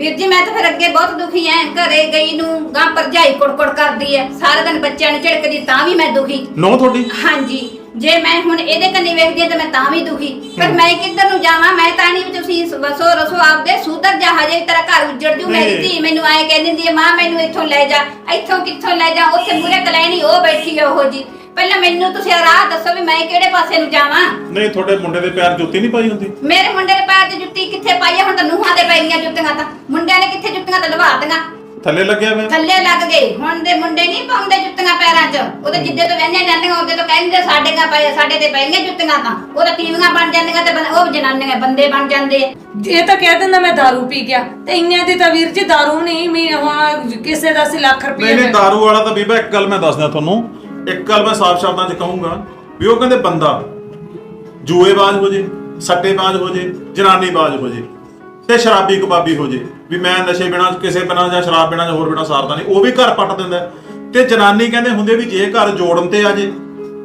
ਵੀਰ ਜੀ ਮੈਂ ਤਾਂ ਫਿਰ ਅੱਗੇ ਬਹੁਤ ਦੁਖੀ ਐ ਘਰੇ ਗਈ ਨੂੰ ਗਾਂ ਭਰਜਾਈ ਕੁੜਕੁੜ ਕਰਦੀ ਐ। ਸਾਰਾ ਦਿਨ ਬੱਚਿਆਂ ਨੂੰ ਝਿੜਕਦੀ ਤਾਂ ਵੀ ਮੈਂ ਦੁਖੀ। ਨੋ ਤੁਹਾਡੀ? ਹਾਂਜੀ। ਜੇ ਮੈਂ ਹੁਣ ਇਹਦੇ ਕੰਨੀ ਵੇਖਦੀ ਤਾਂ ਮੈਂ ਤਾਂ ਵੀ ਦੁਖੀ। ਪਰ ਮੈਂ ਕਿੱਧਰ ਨੂੰ ਜਾਵਾਂ? ਮੈਂ ਤਾਂ ਨਹੀਂ ਤੁਸੀਂ ਵਸੋ ਰਸੋ ਆਪਦੇ ਸੁਧਰ ਜਾ ਹਜੇ ਤੇਰਾ ਘਰ ਉੱਜੜ ਜੂ। ਮੇਰੀ। ਧੀ ਮੈਨੂੰ ਆਏ ਕਹਿ ਦਿੰਦੀ ਹੈ ਮਾਂ ਮੈਨੂੰ ਇੱਥੋਂ ਲੈ ਜਾ। ਇੱਥੋਂ ਕਿੱਥੋਂ ਲੈ ਜਾ? ਉੱਥੇ ਮੂਰੇ ਕਲੈਣੀ ਉਹ ਬੈਠੀ ਹੈ ਉਹ ਜੀ। ਪਹਿਲਾਂ ਮੈਨੂੰ ਤੁਸੀਂ ਰਾਹ ਦੱਸੋ ਵੀ ਮੈਂ ਕਿਹੜੇ ਪਾਸੇ ਨੂੰ ਜਾਵਾਂ? ਨਹੀਂ ਤੁਹਾਡੇ ਮੁੰਡੇ ਦੇ ਪੈਰ ਜੁੱਤੀ ਨਹੀਂ ਪਾਈ ਹੁੰਦੀ? ਮੇਰੇ ਮੁੰਡੇ ਦੇ ਪੈਰ 'ਚ ਜੁੱਤੀ ਕਿੱਥੇ ਪਾਈ ਹੈ ਹੁਣ ਤਾਂ ਨੂੰਹਾਂ ਦੇ ਪੈ ਗਈਆਂ ਜੁੱਤੀਆਂ ਤਾਂ ਮੁੰਡਿਆਂ ਨੇ ਕਿੱਥੇ ਜੁੱਤੀਆਂ ਤਾਂ ਲਵਾ ਦਿੱਤੀਆਂ ਥੱਲੇ ਲੱਗਿਆ ਵੇ ਥੱਲੇ ਲੱਗ ਗਏ ਹੁਣ ਦੇ ਮੁੰਡੇ ਨਹੀਂ ਪਾਉਂਦੇ ਜੁੱਤੀਆਂ ਪੈਰਾਂ 'ਚ ਉਹ ਤਾਂ ਜਿੱਦੇ ਤੋਂ ਵਹਿੰਦੀਆਂ ਜਾਂਦੀਆਂ ਉਹਦੇ ਤੋਂ ਕਹਿੰਦੇ ਸਾਡੇ ਗਾ ਪਏ ਸਾਡੇ ਤੇ ਪੈ ਗਈਆਂ ਜੁੱਤੀਆਂ ਤਾਂ ਉਹ ਤਾਂ ਟੀਵੀਆਂ ਬਣ ਜਾਂਦੀਆਂ ਤੇ ਬੰ- ਉਹ ਜਨਾਨੀਆਂ ਬੰਦੇ ਬਣ ਜਾਂਦੇ ਆ ਇਹ ਤਾਂ ਕਹਿ ਦਿੰਦਾ ਮੈਂ दारू ਪੀ ਗਿਆ ਤੇ ਇੰਨਿਆਂ ਦੀ ਤਾਂ ਵੀਰ ਜੀ दारू ਨਹੀਂ ਮੀ ਹੁਣ ਕਿਸੇ ਦਾ ਸੀ ਲੱਖ ਨਹੀਂ ਰੁਪਏ ਨਹੀਂ दारू ਵਾਲਾ ਤਾਂ ਬੀਬਾ ਇੱਕ ਗੱਲ ਮੈਂ ਦੱਸਦਾ ਤੁਹਾਨੂੰ ਇੱਕ ਗੱਲ ਮੈਂ ਸਾਫ਼ ਸ਼ਬਦਾਂ 'ਚ ਕਹੂੰਗਾ ਵੀ ਉਹ ਕਹਿੰਦੇ ਬੰਦਾ ਜੂਏਬਾਜ਼ ਹੋ ਜੇ ਸੱਟੇਬਾਜ਼ ਹੋ ਜੇ ਜਨਾਨੀਬਾਜ਼ ਹੋ ਜੇ ਤੇ ਸ਼ਰਾਬੀ ਕਬਾਬੀ ਹੋ ਜੇ। ਵੀ ਮੈਂ ਨਸ਼ੇ ਬਿਨਾਂ ਕਿਸੇ ਬਿਨਾਂ ਜਾਂ ਸ਼ਰਾਬ ਬਿਨਾਂ ਜਾਂ ਹੋਰ ਬਿਨਾਂ ਸਾਰਦਾ ਨਹੀਂ ਉਹ ਵੀ ਘਰ ਪੱਟ ਦਿੰਦਾ। ਤੇ ਜਨਾਨੀ ਕਹਿੰਦੇ ਹੁੰਦੇ ਵੀ ਜੇ ਘਰ ਜੋੜਨ ਤੇ ਆ ਜੇ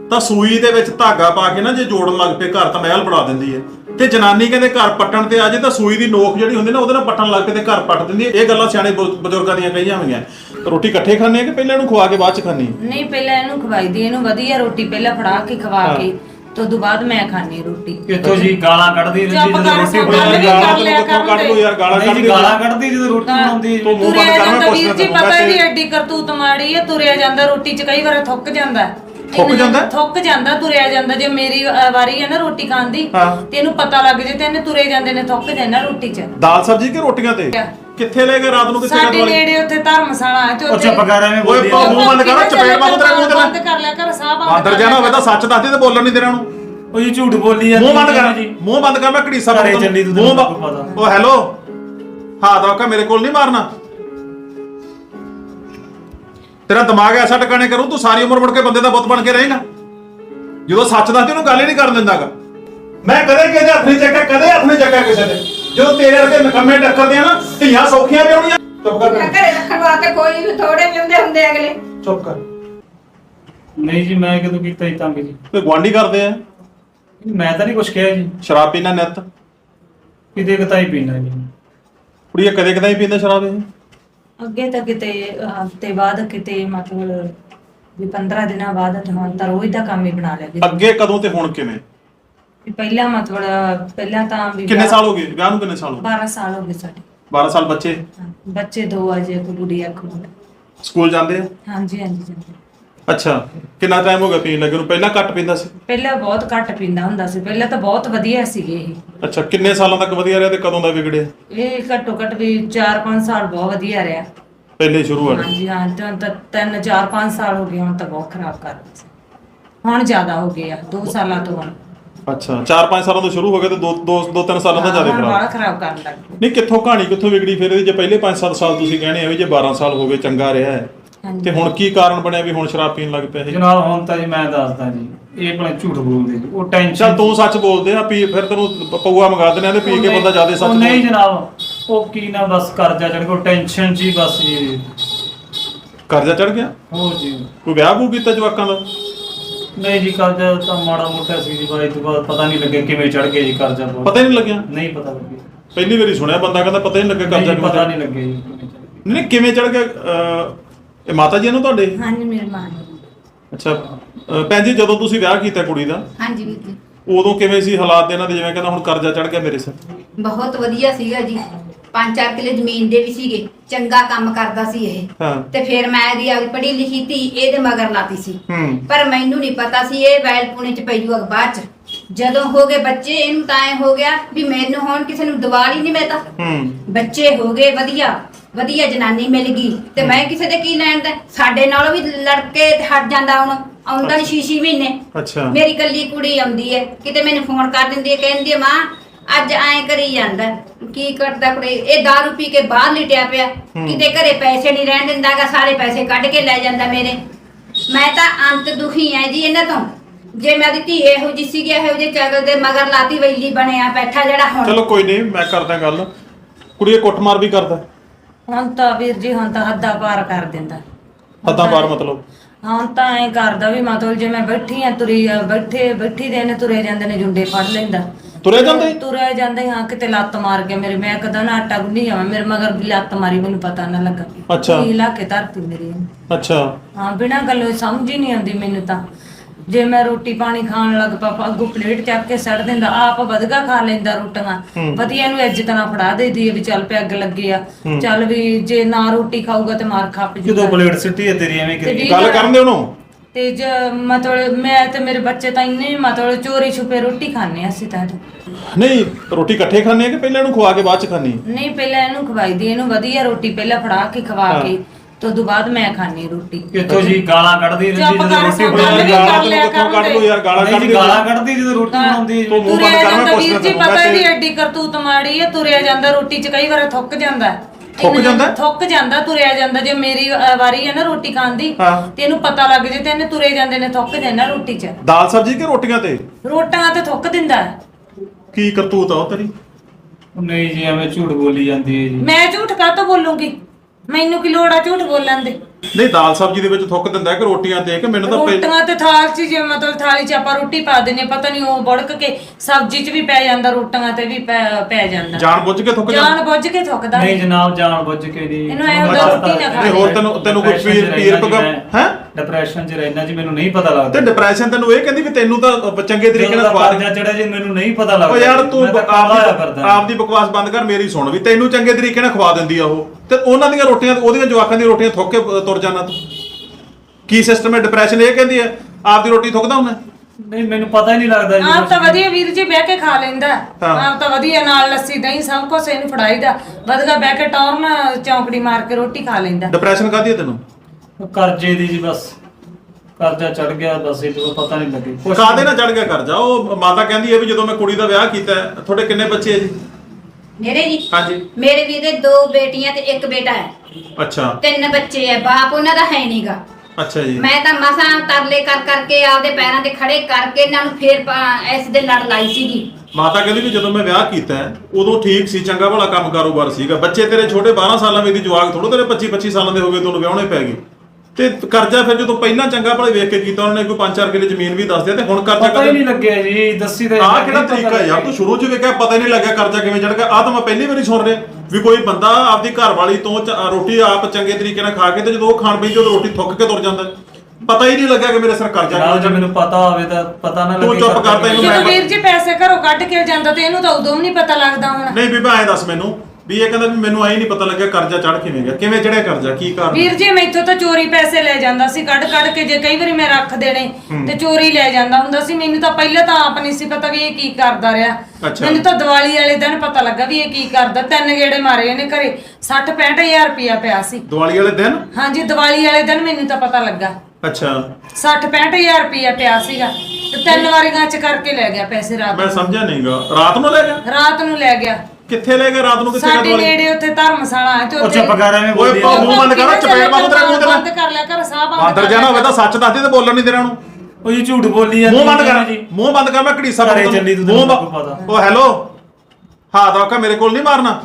ਤਾਂ ਸੂਈ ਦੇ ਵਿੱਚ ਧਾਗਾ ਪਾ ਕੇ ਨਾ ਜੇ ਜੋੜਨ ਲੱਗ ਪਏ ਘਰ ਤਾਂ ਮਹਿਲ ਬਣਾ ਦਿੰਦੀ ਹੈ। ਤੇ ਜਨਾਨੀ ਕਹਿੰਦੇ ਘਰ ਪੱਟਣ ਤੇ ਆ ਜੇ ਤਾਂ ਸੂਈ ਦੀ ਨੋਕ ਜਿਹੜੀ ਹੁੰਦੀ ਨਾ ਉਹਦੇ ਨਾਲ ਪੱਟਣ ਲੱਗ ਪਏ ਤੇ ਘਰ ਪੱਟ ਦਿੰਦੀ ਹੈ। ਇਹ ਗੱਲਾਂ ਸਿਆਣੇ ਬਜ਼ੁ- ਬਜ਼ੁਰਗਾਂ ਦੀਆਂ ਕਹੀਆਂ ਹੋਈਆਂ। ਰੋਟੀ ਇਕੱਠੇ ਖਾਣੇ ਆ ਕਿ ਪਹਿਲਾਂ ਇਹਨੂੰ ਖਵਾ ਕੇ ਬਾਅਦ ਚ ਖਾਣੀ ਨਹੀਂ ਪਹਿਲਾਂ ਇਹਨੂੰ ਖਵਾਈ ਦੀ ਇਹਨੂੰ ਵਧੀਆ ਰੋਟੀ ਪਹਿਲਾਂ ਫੜਾ ਕੇ ਖਵਾ ਕੇ। ਤੇ ਉਦੋਂ ਬਾਅਦ ਮੈਂ ਖਾਣੀ ਰੋਟੀ ਕਿੱਥੋਂ ਜੀ ਗਾਲਾਂ ਕੱਢਦੀ ਰਹਿੰਦੀ ਜਦੋਂ ਕਰ ਰੋਟੀ ਸਕਦਾ ਬਣਾਉਂਦੀ। ਗਾਲਾਂ ਤੈਨੂੰ ਕਿੱਥੋਂ ਕੱਢ ਲਓ ਯਾਰ ਗਾਲਾਂ ਨਹੀਂ ਜੀ ਗਾਲਾਂ ਕੱਢਦੀ ਜਦੋਂ ਰੋਟੀ ਬਣਾਉਂਦੀ ਤੂੰ ਮੂੰਹ ਤੁਰਿਆ ਬੰਦ ਕਰ ਮੈਂ ਜਾਂਦਾ ਵੀਰ ਪੁੱਛਦਾ ਜੀ ਪਤਾ ਨਹੀਂ ਐਡੀ ਕਰਤੂਤ ਮਾੜੀ ਹੈ ਤੁਰਿਆ ਜਾਂਦਾ ਰੋਟੀ 'ਚ ਕਈ ਵਾਰ ਥੁੱਕ ਜਾਂਦਾ ਥੁੱਕ ਜਾਂਦਾ? ਥੁੱਕ ਜਾਂਦਾ ਤੁਰਿਆ ਜਾਂਦਾ ਜੇ ਮੇਰੀ ਅ, ਵਾਰੀ ਹੈ ਨਾ ਰੋਟੀ ਖਾਣ ਦੀ ਹਾਂ। ਤੇ ਇਹਨੂੰ ਪਤਾ ਲੱਗ ਜੇ ਤੇ ਇਹਨੇ ਤੁਰੇ ਜਾਂਦੇ ਨੇ ਥੁੱਕ ਜਾਂਦਾ ਰੋਟੀ 'ਚ ਦਾਲ ਸਬਜ਼ੀ ਕਿ ਰੋਟੀਆਂ ਤੇ? ਕਿੱਥੇ ਲੈ ਕੇ ਰਾਤ ਨੂੰ ਕਿੱਥੇ ਸਾਡੇ ਕਰਵਾ ਨੇੜੇ ਉੱਥੇ ਧਰਮਸ਼ਾਲਾ ਹੈ ਤੇ ਉਹ ਚੁੱਪ ਕਰ ਐਵੇਂ ਓਏ ਬੋਲਦੀ ਆ। ਮੂੰਹ ਬੰਦ ਕਰ ਚਪੇੜ ਮਾਰੂ ਤੇਰੇ ਮੂੰਹ ਬੰਦ ਮੈਂ ਕਰ ਲਿਆ ਕਰ ਸਾਹ ਬੰਦ ਅੰਦਰ ਕਰ ਜਾਣਾ ਲਿਆ ਹੋਵੇ ਤਾਂ। ਸੱਚ ਦੱਸਦੇ ਤੇ ਬੋਲਣ ਨਹੀਂ ਦੇਣਾ ਨੂੰ ਉਹ ਜੀ ਝੂਠ ਬੋਲੀ ਜਾਂਦੀ ਮੂੰਹ ਬੰਦ ਕਰ ਜੀ ਮੂੰਹ ਬੰਦ ਕਰ ਮੈਂ ਘੜੀਸਾ ਘਰੇ ਪਾਉਂਦਾ। ਚੱਲੀ ਤੂੰ, ਮੂੰਹ ਬੰਦ- ਪਤਾ। ਉਹ ਹੈਲੋ ਹਾਂ ਦਵਾਕਾ ਮੇਰੇ ਕੋਲ ਨਹੀਂ ਮਾਰਨਾ ਤੇਰਾ ਦਿਮਾਗ ਐਸਾ ਟਿਕਾਣੇ ਕਰੂ ਤੂੰ ਸਾਰੀ ਉਮਰ ਮੁੜ ਕੇ ਬੰਦੇ ਦਾ ਬੁੱਤ ਬਣ ਕੇ ਰਹੇਗਾ ਜਦੋਂ ਸੱਚ ਦੱਸਦੇ ਉਹਨੂੰ ਗੱਲ ਹੀ ਨਹੀਂ ਕਰਨ ਦਿੰਦਾਗਾ ਮੈਂ ਕਦੇ ਕਿਸੇ ਦੇ ਹੱਥ ਨਹੀਂ ਚੱਕਿਆ ਕਦੇ ਹੱਥ ਨਹੀਂ ਚੱਕਿਆ ਕਿਸੇ ਦੇ ਜਦੋਂ ਤੇਰੇ ਵਰਗੇ ਨਕਮੇ ਟੱਕਰਦੇ ਆ ਨਾ ਧੀਆਂ ਸੌਖੀਆਂ ਵੀ ਆਉਣੀਆਂ ਚੁੱਪ ਕਰ ਘਰੇ ਰੱਖਣ ਵਾਸਤੇ ਕੋਈ ਵੀ ਥੋੜੇ ਵੀ ਹੁੰਦੇ ਹੁੰਦੇ ਅਗਲੇ। ਚੁੱਪ ਕਰ। ਨਹੀਂ ਜੀ ਮੈਂ ਕਦੋਂ ਕੀਤਾ ਜੀ ਤੰਗ ਜੀ? ਤੇ ਗਵਾਂਢੀ ਕਰਦੇ ਆ? ਮੈਂ ਤਾਂ ਨਹੀਂ ਕੁਝ ਕਿਹਾ ਜੀ। ਸ਼ਰਾਬ ਪੀਣਾ ਨਿੱਤ? ਕਿਤੇ ਕਿਤਾ ਹੀ ਪੀਣਾ ਜੀ। ਕੁੜੀਆਂ ਕਦੇ ਕਦੇ ਹੀ ਪੀਂਦੇ ਸ਼ਰਾਬ ਇਹ? ਅੱਗੇ ਤਾਂ ਕਿਤੇ ਹਫ਼ਤੇ ਬਾਅਦ ਕਿਤੇ ਮਤਲਬ ਵੀ 15 ਦਿਨਾਂ ਬਾਅਦ ਤੇ ਹੁਣ ਤਾਂ ਰੋਜ਼ ਦਾ ਕੰਮ ਹੀ ਬਣਾ ਲਿਆ। ਅੱਗੇ ਕਦੋਂ ਤੇ ਹੁਣ ਕਿਵੇਂ? ਵੀ ਪਹਿਲਾਂ ਮਤਲਬ ਪਹਿਲਾਂ ਤਾਂ ਵੀ ਕਿੰਨੇ ਸਾਲ ਹੋ ਗਏ? ਵਿਆਹ ਨੂੰ ਕਿੰਨੇ ਸਾਲ ਹੋ ਗਏ? 12 ਸਾਲ ਹੋ ਗਏ ਸਾਡੇ। 12 ਸਾਲ ਬੱਚੇ? ਹਾਂ, ਬੱਚੇ ਦੋ ਆ ਜੇ ਇੱਕ ਕੁੜੀ ਆ ਇੱਕ ਮੁੰਡਾ ਸਕੂਲ ਜਾਂਦੇ ਆ? ਹਾਂਜੀ ਹਾਂਜੀ ਜਾਂਦੇ ਅੱਛਾ ਕਿੰਨਾ ਟਾਈਮ ਹੋ ਗਿਆ ਪੀਣ ਲੱਗੇ ਨੂੰ? ਪਹਿਲਾਂ ਘੱਟ ਪੀਂਦਾ ਸੀ? ਪਹਿਲਾਂ ਬਹੁਤ ਘੱਟ ਪੀਂਦਾ ਹੁੰਦਾ ਸੀ ਪਹਿਲਾਂ ਤਾਂ ਬਹੁਤ ਵਧੀਆ ਸੀਗੇ ਇਹ। ਅੱਛਾ ਕਿੰਨੇ ਸਾਲਾਂ ਤੱਕ ਵਧੀਆ ਰਿਹਾ ਤੇ ਕਦੋਂ ਦਾ ਵਿਗੜਿਆ? ਇਹ ਘੱਟੋ ਘੱਟ ਵੀ 4-5 ਸਾਲ ਬਹੁਤ ਵਧੀਆ ਰਿਹਾ। ਪਹਿਲੇ ਸ਼ੁਰੂ ਵਾਲੇ ਹਾਂਜੀ ਹਾਂ ਤੇ ਤਾਂ 3 4-5 ਸਾਲ ਹੋ ਗਏ ਹੁਣ ਤਾਂ ਬਹੁਤ ਖਰਾਬ ਕਰ ਸੀ ਹੁਣ ਜ਼ਿਆਦਾ ਹੋ ਗਏ ਆ 2 ਸਾਲਾਂ ਤੋਂ ਹੁਣ। ਅੱਛਾ। 4-5 ਸਾਲਾਂ ਤੋਂ ਸ਼ੁਰੂ ਹੋ ਗਏ ਤੇ 2 2 2-3 ਸਾਲਾਂ ਦਾ ਜ਼ਿਆਦਾ ਖਰਾਬ। ਬੜਾ ਖਰਾਬ ਕਰਨ ਲੱਗ ਗਏ। ਨਹੀਂ ਕਿੱਥੋਂ ਕਹਾਣੀ ਕਿੱਥੋਂ ਵਿਗੜੀ ਫਿਰ ਇਹਦੀ? ਜੇ ਪਹਿਲੇ 5-7 ਸਾਲ ਤੁਸੀਂ ਆ ਵੀ ਜੇ 12 ਸਾਲ ਹੋ ਗਏ ਚੰਗਾ ਰਿਹਾ ਹੈ ਤੇ ਹੁਣ ਕੀ ਕਾਰਨ ਬਣਿਆ ਵੀ ਹੁਣ ਸ਼ਰਾਬ ਪੀਣ ਲੱਗ ਪਿਆ ਇਹ? ਜਨਾਬ ਹੁਣ ਤਾਂ ਜੀ ਮੈਂ ਦੱਸਦਾ ਜੀ ਇਹ ਭਲੇ ਝੂਠ ਬੋਲਦੇ ਜੀ ਉਹ ਟੈਨਸ਼ਨ ਚੱਲ ਤੂੰ ਸੱਚ ਬੋਲਦੇ ਆ ਪੀ ਫਿਰ ਤੈਨੂੰ ਪ- ਪਊਆ ਮੰਗਾ ਦਿੰਦੇ ਆ ਤੇ ਪੀ ਕੇ ਬੰਦਾ ਜ਼ਿਆਦਾ ਸੱਚ ਉਹ ਨਹੀਂ ਬੋਲ ਜਨਾਬ ਉਹ ਕੀ ਨਾ ਬਸ ਕਰਜ਼ਾ ਚੜ ਕੋ ਟੈਨਸ਼ਨ ਜੀ ਬਸ ਜੀ ਕਰਜ਼ਾ ਚੜ ਗਿਆ? ਹੋਰ ਜੀ। ਕੋਈ ਵਿਆਹ ਬੂ ਕੀਤਾ ਜਵਾਕਾਂ ਦਾ? ਨਹੀਂ ਜੀ ਕਰਜ਼ਾ ਤਾਂ ਮਾੜਾ ਮੋਟਾ ਸੀ ਜੀ ਬਾਈ ਤੋਂ ਬਾਅਦ ਪਤਾ ਨਹੀਂ ਲੱਗਿਆ ਕਿਵੇਂ ਚੜ ਗਿਆ ਜੀ ਕਰਜ਼ਾ ਬਹੁਤ ਪਤਾ ਹੀ ਨਹੀਂ ਲੱਗਿਆ? ਨਹੀਂ ਪਤਾ ਲੱਗਿਆ। ਪਹਿਲੀ ਵਾਰੀ ਸੁਣਿਆ ਬੰਦਾ ਕਹਿੰਦਾ ਪਤਾ ਹੀ ਨਹੀਂ ਲੱਗਿਆ ਕਰਜ਼ਾ ਨਹੀਂ ਕਿਵੇਂ ਪਤਾ ਚੜ੍ਹ- ਨਹੀਂ ਲੱਗਿਆ ਜੀ ਕਿਵੇਂ ਚੜ੍ਹ ਗਿਆ। ਨਹੀਂ ਨਹੀਂ, ਕਿਵੇਂ ਚੜ ਗਿਆ? ਅਹ, ਇਹ ਮਾਤਾ ਜੀ ਨਾ ਤੁਹਾਡੇ? ਹਾਂਜੀ ਮੇਰੇ ਮਾਂ ਨੇ ਅੱਛਾ ਅਹ, ਭੈਣ ਜੀ ਜਦੋਂ ਤੁਸੀਂ ਵਿਆਹ ਕੀਤਾ ਕੁੜੀ ਦਾ? ਹਾਂਜੀ ਵੀਰ ਜੀ। ਉਦੋਂ ਕਿਵੇਂ ਸੀ ਹਾਲਾਤ ਇਹਨਾਂ ਦੇ? ਜਿਵੇਂ ਕਹਿੰਦਾ ਹੁਣ ਕਰਜ਼ਾ ਚੜ ਗਿਆ ਮੇਰੇ ਸਿਰ। ਬਹੁਤ ਵਧੀਆ ਸੀਗਾ ਜੀ। ਪੰਜ ਚਾਰ ਕਿਲੇ ਜ਼ਮੀਨ ਦੇ ਵੀ ਸੀਗੇ ਚੰਗਾ ਕੰਮ ਕਰਦਾ ਸੀ ਇਹ। ਹਾਂ। ਤੇ ਫਿਰ ਮੈਂ ਇਹਦੀ ਆਪਣੀ ਪੜ੍ਹੀ ਲਿਖੀ ਧੀ ਇਹਦੇ ਮਗਰ ਲਾਤੀ ਸੀ। ਹੂੰ। ਪਰ ਮੈਨੂੰ ਨਹੀਂ ਪਤਾ ਸੀ ਇਹ ਵੈਲ ਪੁਣੇ ਚ ਪਈ ਜੂਗਾ ਬਾਅਦ ਚ। ਜਦੋਂ ਹੋ ਗਏ ਬੱਚੇ ਇਹਨੂੰ ਤਾਂ ਐ ਹੋ ਗਿਆ ਵੀ ਮੈਨੂੰ ਹੁਣ ਕਿਸੇ ਨੂੰ ਦਵਾਲ ਹੀ ਨਹੀਂ ਮਿਲਦਾ। ਹੂੰ। ਬੱਚੇ ਹੋ ਗਏ ਵਧੀਆ ਵਧੀਆ ਜਨਾਨੀ ਮਿਲ ਗਈ। ਤੇ ਮੈਂ ਕਿਸੇ ਦੇ ਕੀ ਲੈਣ ਦਾ? ਸਾਡੇ ਨਾਲੋਂ ਵੀ ਲੜਕੇ ਤੇ ਹਟ ਜਾਂਦਾ ਹੁਣ ਆਉਂਦਾ ਨਹੀਂ ਛੇ ਮਹੀਨੇ। ਅੱਛਾ। ਮੇਰੀ ਕੱਲੀ ਕੁੜੀ ਆਉਂਦੀ ਹੈ ਕਿਤੇ ਮੈਨੂੰ ਫੋਨ ਕਰ ਦਿੰਦੀ ਹੈ ਕਹਿੰਦੀ ਹੈ ਮਾਂ ਅੱਜ ਐਂ ਕਰੀ ਜਾਂਦਾ। ਕੀ ਕਰਦਾ ਕੁੜੇ? ਇਹ दारू ਪੀ ਕੇ ਬਾਹਰ ਲਿਟਿਆ ਪਿਆ। ਕਿਤੇ ਘਰੇ ਪੈਸੇ ਨਹੀਂ ਰਹਿਣ ਦਿੰਦਾਗਾ ਸਾਰੇ ਪੈਸੇ ਕੱਢ ਕੇ ਲੈ ਜਾਂਦਾ ਮੇਰੇ। ਮੈਂ ਤਾਂ ਅੰਤ ਦੁਖੀ ਐ ਜੀ ਇਹਨਾਂ ਤੋਂ। ਜੇ ਮੇਰੀ ਧੀ ਇਹੋ ਜਿਹੀ ਸੀਗੀ ਇਹੋ ਜਿਹੇ ਚਗਲ ਦੇ ਮਗਰ ਲਾਤੀ ਵੈਲੀ ਬਣਿਆ ਬੈਠਾ ਜਿਹੜਾ ਹੁਣ। ਚਲੋ ਕੋਈ ਨਹੀਂ ਮੈਂ ਕਰਦਾ ਗੱਲ। ਕੁੜੀ ਇਹ ਕੁੱਟਮਾਰ ਵੀ ਕਰਦਾ। ਹੁਣ ਤਾਂ ਵੀਰ ਜੀ ਹੁਣ ਤਾਂ ਹੱਦਾਂ ਪਾਰ ਕਰ ਦਿੰਦਾ। ਹੱਦਾਂ ਪਾਰ ਮਤਲਬ? ਹੁਣ ਤਾਂ ਐ ਕਰਦਾ ਵੀ ਮਤਲਬ ਜੇ ਮੈਂ ਬੈਠੀ ਆ ਤੁਰੀ ਆ, ਬੈਠੇ ਬੈਠੀ ਦੇ ਨੇ ਤੁਰੇ ਜਾਂਦੇ ਨੇ ਜੁੰਡੇ ਫੜ ਲੈਂਦਾ। ਤੁਰਿਆ ਜਾਂਦਾ? ਤੁਰਿਆ ਜਾਂਦਾ ਹੀ, ਹਾਂ ਕਿਤੇ ਲੱਤ ਮਾਰ ਗਿਆ ਮੇਰੇ। ਮੈਂ ਕਦਾਂ ਨਾ ਆਟਾ ਗੁੰਨੀ ਜਾਵਾਂ। ਮੇਰੇ ਮਗਰ ਵੀ ਲੱਤ ਮਾਰੀ ਮੈਨੂੰ ਪਤਾ ਨਾ ਲੱਗਾ। ਅੱਛਾ। ਕੀ ਲਾ ਕੇ ਧਰਤੀ ਮੇਰੀ। ਇਹਨੇ। ਅੱਛਾ। ਹਾਂ ਬਿਨਾਂ ਗੱਲੋਂ ਸਮਝ ਹੀ ਨਹੀਂ ਆਉਂਦੀ ਮੈਨੂੰ ਤਾਂ। ਜੇ ਮੈਂ ਰੋਟੀ ਪਾਣੀ ਖਾਣ ਲੱਗ ਪਾ ਅੱਗੋਂ ਪਲੇਟ ਚੱਕ ਕੇ ਸੜ ਦਿੰਦਾ ਆਪ ਵਧਗਾ ਖਾ ਲੈਂਦਾ ਰੋਟੀਆਂ। ਵਧੀਆ ਇਹਨੂੰ ਇੱਜ਼ਤ ਨਾਲ ਫੜਾ ਦੇਦੀ ਵੀ ਚੱਲ ਪਿਆ ਅੱਗ ਲੱਗੇ ਆ। ਚੱਲ ਵੀ ਜੇ ਨਾ ਰੋਟੀ ਖਾਊਗਾ ਤੇ ਮਾਰ ਖੱਪ ਜਦੋਂ ਜੂਗਾ। ਪਲੇਟ ਸਿੱਟੀ ਹੈ ਤੇਰੀ ਐਵੇਂ ਤੇ ਕਰੀ ਵੀ ਗੱਲ ਕਰਨ ਦੇ ਉਹਨੂੰ। ਤੇ ਜ ਮਤਲਬ ਮੈਂ ਤੇ ਮੇਰੇ ਬੱਚੇ ਤਾਂ ਇੰਨੇ ਮਤਲਬ ਚੋਰੀ ਛੁਪੇ ਰੋਟੀ ਖਾਣੇ ਆ ਅਸੀਂ ਤਾਂ ਨਹੀਂ ਰੋਟੀ ਇਕੱਠੇ ਖਾਣੇ ਆ ਕਿ ਪਹਿਲਾਂ ਇਹਨੂੰ ਖਵਾ ਕੇ ਬਾਅਦ ਚ ਖਾਣੀ ਨਹੀਂ ਪਹਿਲਾਂ ਇਹਨੂੰ ਖਵਾਈ ਦੀ ਇਹਨੂੰ ਵਧੀਆ ਰੋਟੀ ਪਹਿਲਾਂ ਫੜਾ ਕੇ ਖਵਾ ਕੇ ਤੇ ਉਦੋਂ ਬਾਅਦ ਮੈਂ ਖਾਣੀ ਰੋਟੀ। ਕਿੱਥੋਂ ਜੀ ਗਾਲਾਂ ਕੱਢਦੀ ਰਹਿੰਦੀ ਜਦੋਂ ਰੋਟੀ ਬਣਾਉਂਦੀ। ਗੱਲ ਤੈਨੂੰ ਕਿੱਥੋਂ ਕੱਢ ਕਰੂੰਗੇ। ਯਾਰ ਗਾਲਾਂ ਨਹੀਂ ਕੱਢ ਜੀ ਦੇ ਗਾਲਾਂ ਕੱਢਦੀ ਜਦੋਂ ਰੋਟੀ ਬਣਾਉਂਦੀ ਤੂੰ ਮੂੰਹ ਬੰਦ ਕਰ ਮੈਂ ਵੀਰ ਜੀ ਪੁੱਛਦਾ ਪਤਾ ਨਹੀਂ ਐਡੀ ਕਰਤੂਤ ਮਾੜੀ ਹੈ ਤੁਰਿਆ ਜਾਂਦਾ ਰੋਟੀ 'ਚ ਕਈ ਵਾਰ ਥੁੱਕ ਜਾਂਦਾ। ਥੁੱਕ ਜਾਂਦਾ? ਥੁੱਕ ਜਾਂਦਾ ਤੁਰਿਆ ਜਾਂਦਾ। ਜੇ ਮੇਰੀ ਅ, ਵਾਰੀ ਹੈ ਨਾ ਰੋਟੀ ਖਾਣ ਦੀ ਹਾਂ। ਤੇ ਇਹਨੂੰ ਪਤਾ ਲੱਗ ਜੇ ਤੇ ਇਹਨੇ ਤੁਰੇ ਜਾਂਦੇ ਨੇ ਥੁੱਕ ਜਾਣਾ ਰੋਟੀ 'ਚ। ਦਾਲ ਸਬਜ਼ੀ ਕਿ ਰੋਟੀਆਂ ਤੇ? ਰੋਟਾਂ ਤੇ ਥੁੱਕ ਦਿੰਦਾ। ਹੈ। ਕੀ ਕਰਤੂਤ ਆ ਉਹ ਤੇਰੀ? ਨਹੀਂ ਜੀ ਐਵੇਂ ਝੂਠ ਬੋਲੀ ਜਾਂਦੀ ਹੈ ਜੀ। ਮੈਂ ਝੂਠ ਕਾਹਤੋਂ ਬੋਲੂੰਗੀ? ਮੈਨੂੰ ਕੀ ਲੋੜ ਆ ਝੂਠ ਬੋਲਣ ਦੀ? ਨਹੀਂ ਦਾਲ ਸਬਜ਼ੀ ਦੇ ਵਿੱਚ ਥੁੱਕ ਦਿੰਦਾ ਕਿ ਰੋਟੀਆਂ ਤੇ ਕਿ ਮੈਨੂੰ ਤਾਂ ਰੋਟੀਆਂ ਤੇ ਥਾਲ 'ਚ ਜੇ ਮਤਲਬ ਥਾਲੀ 'ਚ ਆਪਾਂ ਰੋਟੀ ਪਾ ਦਿੰਨੇ ਪਤਾ ਨਹੀਂ ਉਹ ਬੜਕ ਕੇ ਸਬਜ਼ੀ 'ਚ ਵੀ ਪੈ ਜਾਂਦਾ ਰੋਟੀਆਂ ਤੇ ਵੀ ਪੈ ਪੈ ਜਾਂਦਾ। ਜਾਣ ਬੁੱਝ ਕੇ ਥੁੱਕ ਜਾਂਦਾ? ਜਾਣ ਬੁੱਝ ਕੇ ਥੁੱਕਦਾ ਨਹੀਂ ਜਨਾਬ ਜਾਣ ਬੁੱਝ ਕੇ ਨਹੀਂ ਇਹਨੂੰ ਐਂ ਹੁੰਦਾ ਰੋਟੀ ਨਾ ਖਾ ਨਹੀਂ ਹੋਰ ਤੈਨੂੰ ਤੈਨੂੰ ਕੋਈ ਪੀਰ ਪੀਰ ਪਗਾ ਹੈ? ਡਿਪਰੈਸ਼ਨ ਚ ਰਹਿਣਾ ਜੀ ਮੈਨੂੰ ਨਹੀਂ ਪਤਾ ਲੱਗਦਾ। ਤੇ ਡਿਪਰੈਸ਼ਨ ਤੈਨੂੰ ਇਹ ਕਹਿੰਦੀ ਵੀ ਤੈਨੂੰ ਤਾਂ ਚੰਗੇ ਤਰੀਕੇ ਨਾਲ ਖਵਾ ਦੇ ਕਰਜ਼ਾ ਚੜਿਆ ਜੀ ਮੈਨੂੰ ਨਹੀਂ ਪਤਾ ਲੱਗਦਾ ਓ ਯਾਰ ਤੂੰ ਮੈਂ ਤਾਂ ਆਪਦੀ। ਆਪਦੀ ਬਕਵਾਸ ਬੰਦ ਕਰ ਮੇਰੀ ਸੁਣ ਵੀ ਤੈਨੂੰ ਚੰਗੇ ਤਰੀਕੇ ਨਾਲ ਖਵਾ ਦਿੰਦੀ ਆ ਉਹ। ਤੇ ਉਹਨਾਂ ਦੀਆਂ ਰੋਟੀਆਂ ਉਹਦੀਆਂ ਜਵਾਕਾਂ ਦੀਆਂ ਰੋਟੀਆਂ ਥੁੱਕ ਕੇ ਅ, ਤੁਰ ਜਾਣਾ ਤੂੰ। ਕੀ ਸਿਸਟਮ ਹੈ? ਡਿਪਰੈਸ਼ਨ ਇਹ ਕਹਿੰਦੀ ਹੈ ਆਪਦੀ ਰੋਟੀ ਥੁੱਕਦਾ ਹੁੰਦਾ? ਨਹੀਂ ਮੈਨੂੰ ਪਤਾ ਹੀ ਨਹੀਂ ਲੱਗਦਾ ਜੀ ਆਪ ਤਾਂ ਵਧੀਆ ਵੀਰ ਜੀ ਬਹਿ ਕੇ ਖਾ ਲੈਂਦਾ। ਹਾਂ। ਆਪ ਤਾਂ ਵਧੀਆ ਨਾਲ ਲੱਸੀ ਦਹੀਂ ਸਭ ਕੁਝ ਇਹਨੂੰ ਫੜਾਈਦਾ। ਵਧਗਾ ਬਹਿ ਕੇ ਟੌਰਨ ਚੌਂਕੜੀ ਮਾਰ ਕੇ ਰੋਟੀ ਖਾ ਲੈਂਦਾ। ਡਿਪਰੈਸ਼ਨ ਕਾਦੀ ਹੈ ਤੈਨੂੰ? ਕਰਜ਼ੇ ਦੀ ਜੀ ਬਸ। ਕਰਜ਼ਾ ਚੜ ਗਿਆ ਬਸ ਇਹ ਤੋਂ ਪਤਾ ਨਹੀਂ ਲੱਗੇ। ਕੁਛ- ਕਾਦੇ ਨਾਲ ਚੜ ਗਿਆ ਕਰਜ਼ਾ? ਉਹ ਮਾਤਾ ਕਹਿੰਦੀ ਹੈ ਵੀ ਜਦੋਂ ਮੈਂ ਕੁੜੀ ਦਾ ਵਿਆਹ ਕੀਤਾ ਹੈ, ਤੁਹਾਡੇ ਕਿੰਨੇ ਬੱਚੇ ਹੈ ਜੀ? ਮੇਰੇ ਜੀ? ਹਾਂਜੀ। ਮੇਰੇ ਵੀ ਦੇ ਦੋ ਬੇਟੀਆਂ ਤੇ ਇੱਕ ਬੇਟਾ ਹੈ। ਅੱਛਾ। ਤਿੰਨ ਬੱਚੇ ਹੈ ਬਾਪ ਉਹਨਾਂ ਦਾ ਹੈ ਨਹੀਂਗਾ ਅੱਛਾ ਜੀ। ਮੈਂ ਤਾਂ ਮਸਾਂ ਤਰਲੇ ਕਰ ਕਰਕੇ ਆਪਦੇ ਪੈਰਾਂ ਤੇ ਖੜੇ ਕਰਕੇ ਇਹਨਾਂ ਨੂੰ ਫੇਰ ਪਾ- ਇਸ ਦੇ ਲੜ ਲਾਈ ਸੀਗੀ। ਮਾਤਾ ਕਹਿੰਦੀ ਵੀ ਜਦੋਂ ਮੈਂ ਵਿਆਹ ਕੀਤਾ ਹੈ, ਉਦੋਂ ਠੀਕ ਸੀ ਚੰਗਾ ਭਲਾ ਕੰਮ ਕਾਰੋਬਾਰ ਸੀਗਾ। ਬੱਚੇ ਤੇਰੇ ਛੋਟੇ 12 ਸਾਲਾਂ ਵਿੱਚ ਦੀ ਜਵਾਕ ਥੋੜੋ ਤੇਰੇ 25 25 ਸਾਲਾਂ ਦੇ ਹੋ ਗਏ ਤੁਹਾਨੂੰ ਵਿਆਹਣੇ ਪੈ ਗਏ। ਤੇ ਕਰਜ਼ਾ ਫਿਰ ਜਦੋਂ ਪਹਿਲਾਂ ਚੰਗਾ ਭਲਾ ਵੇਖ ਕੇ ਕੀਤਾ ਉਹਨਾਂ ਨੇ ਕੋਈ 5-4 ਕਿੱਲੇ ਜ਼ਮੀਨ ਵੀ ਦੱਸ ਦਿਆ ਤੇ ਹੁਣ ਕਰਜ਼ਾ ਪਤਾ ਹੀ ਨਹੀਂ ਲੱਗਿਆ ਜੀ ਦੱਸੀ ਤਾਂ ਆਹ ਕਿਹੜਾ ਤਰੀਕਾ ਹੈ ਯਾਰ ਤੂੰ ਸ਼ੁਰੂ 'ਚ ਵੇਖਿਆ ਪਤਾ ਹੀ ਨਹੀਂ ਲੱਗਿਆ ਕਰਜ਼ਾ ਕਿਵੇਂ ਚੜ ਗਿਆ। ਆ ਤਾਂ ਮੈਂ ਪਹਿਲੀ ਵਾਰੀ ਸੁਣ ਰਿਹਾ ਵੀ ਕੋਈ ਬੰਦਾ ਆਪਦੀ ਘਰ ਵਾਲੀ ਤੋਂ ਰੋਟੀ ਆਪ ਚੰਗੇ ਤਰੀਕੇ ਨਾਲ ਖਾ ਕੇ ਤੇ ਜਦੋਂ ਉਹ ਖਾਣ ਪਈ ਜਦੋਂ ਰੋਟੀ ਥੁੱਕ ਕੇ ਤੁਰ ਜਾਂਦਾ। ਪਤਾ ਹੀ ਨਹੀਂ ਲੱਗਿਆ ਕਿ ਮੇਰੇ ਸਿਰ ਕਰਜ਼ਾ ਜਨਾਬ ਜੇ ਮੈਨੂੰ ਪਤਾ ਹੋਵੇ ਤਾਂ ਪਤਾ ਨਾ ਤੂੰ ਲੱਗੇ ਚੁੱਪ ਕਰਜ਼ਾ ਕਰ ਤਾਂ ਇਹਨੂੰ ਮੈਂ- ਵੀਰ ਜੀ ਪੈਸੇ ਘਰੋਂ ਕੱਢ ਕੇ ਜਾਂਦਾ ਤੇ ਇਹਨੂੰ ਤਾਂ ਉਦੋਂ ਵੀ ਨਹੀਂ ਪਤਾ ਲੱਗਦਾ ਹੁਣ। ਨਹੀਂ ਬੀਬਾ ਐਂ ਦੱਸ ਮੈਨੂੰ ਵੀ ਇਹ ਕਹਿੰਦਾ ਵੀ ਮੈਨੂੰ ਆਈ ਨਹੀਂ ਪਤਾ ਲੱਗਿਆ ਕਰਜ਼ਾ ਚੜ ਕਿਵੇਂ ਗਿਆ ਕਿਵੇਂ ਚੜਿਆ ਕਰਜ਼ਾ ਕੀ ਕਾਰਨ? ਵੀਰ ਜੀ ਮੈਥੋਂ ਤਾਂ ਚੋਰੀ ਪੈਸੇ ਲੈ ਜਾਂਦਾ ਸੀ ਕੱਢ ਕੱਢ ਕੇ ਜੇ ਕਈ ਵਾਰੀ ਮੈਂ ਰੱਖ ਦੇਣੇ ਤੇ ਚੋਰੀ ਲੈ ਜਾਂਦਾ ਹੁੰਦਾ ਸੀ। ਮੈਨੂੰ ਤਾਂ ਪਹਿਲਾਂ ਤਾਂ ਆਪ ਨਹੀਂ ਸੀ ਪਤਾ ਵੀ ਇਹ ਕੀ ਕਰਦਾ ਰਿਹਾ। ਅੱਛਾ। ਮੈਨੂੰ ਤਾਂ ਦੀਵਾਲੀ ਵਾਲੇ ਦਿਨ ਪਤਾ ਲੱਗਾ ਵੀ ਇਹ ਕੀ ਕਰਦਾ। ਤਿੰਨ ਗੇੜੇ ਮਾਰੇ ਇਹਨੇ ਘਰੇ 60 65000 ਰੁਪਇਆ ਪਿਆ ਸੀ। ਦੀਵਾਲੀ ਵਾਲੇ ਦਿਨ? ਹਾਂਜੀ ਦੀਵਾਲੀ ਵਾਲੇ ਦਿਨ ਮੈਨੂੰ ਤਾਂ ਪਤਾ ਲੱਗਾ। ਅੱਛਾ। 60 65000 ਰੁਪਇਆ ਪਿਆ ਸੀਗਾ। ਤੇ ਤਿੰਨ ਵਾਰੀਆਂ ਚ ਕਰਕੇ ਲੈ ਗਿਆ ਪੈਸੇ ਰਾਤ ਮੈਂ ਸਮਝਿਆ ਨਹੀਂਗਾ ਰਾਤ ਨੂੰ ਲੈ ਗਿਆ? ਰਾਤ ਨੂੰ ਲੈ ਗਿਆ। ਕਿੱਥੇ ਲੈ ਗਿਆ ਰਾਤ ਨੂੰ ਕਿੱਥੇ ਸਾਡੇ ਨੇੜੇ ਉੱਥੇ ਧਰਮਸ਼ਾਲਾ ਹੈ ਤੇ ਉੱਥੇ ਚੁੱਪ ਕਰ ਐਵੇਂ ਓਏ ਬੋਲੀ ਪਾ ਜਾਂਦਾ। ਮੂੰਹ ਬੰਦ ਕਰ ਚਪੇੜ ਮਾਰੂ ਤੇਰੇ ਮੂੰਹ ਬੰਦ ਕਰ ਲਿਆ ਕਰ ਸਾਹ ਬੰਦ ਬਾਂਦਰ ਕਰ ਜਾਣਾ ਹੋਵੇ ਤਾਂ ਸੱਚ ਦੱਸਦੀ ਤੇ ਬੋਲਣ ਨਹੀਂ ਦੇਣਾ ਨੂੰ ਉਹ ਜੀ ਝੂਠ ਬੋਲੀ ਜਾਂਦੀ ਮੂੰਹ ਬੰਦ ਹੈ ਕਰ ਜੀ। ਮੂੰਹ ਬੰਦ ਕਰ ਮੈਂ ਘੜੀਸਾ ਘਰੇ। ਚੱਲੀ ਤੂੰ, ਮੂੰਹ ਤੈਨੂੰ ਬੰਦ- ਪਤਾ। ਉਹ ਹੈਲੋ ਹਾਂ ਦੌਕਾ ਮੇਰੇ ਕੋਲ ਨਹੀਂ ਮਾਰਨਾ।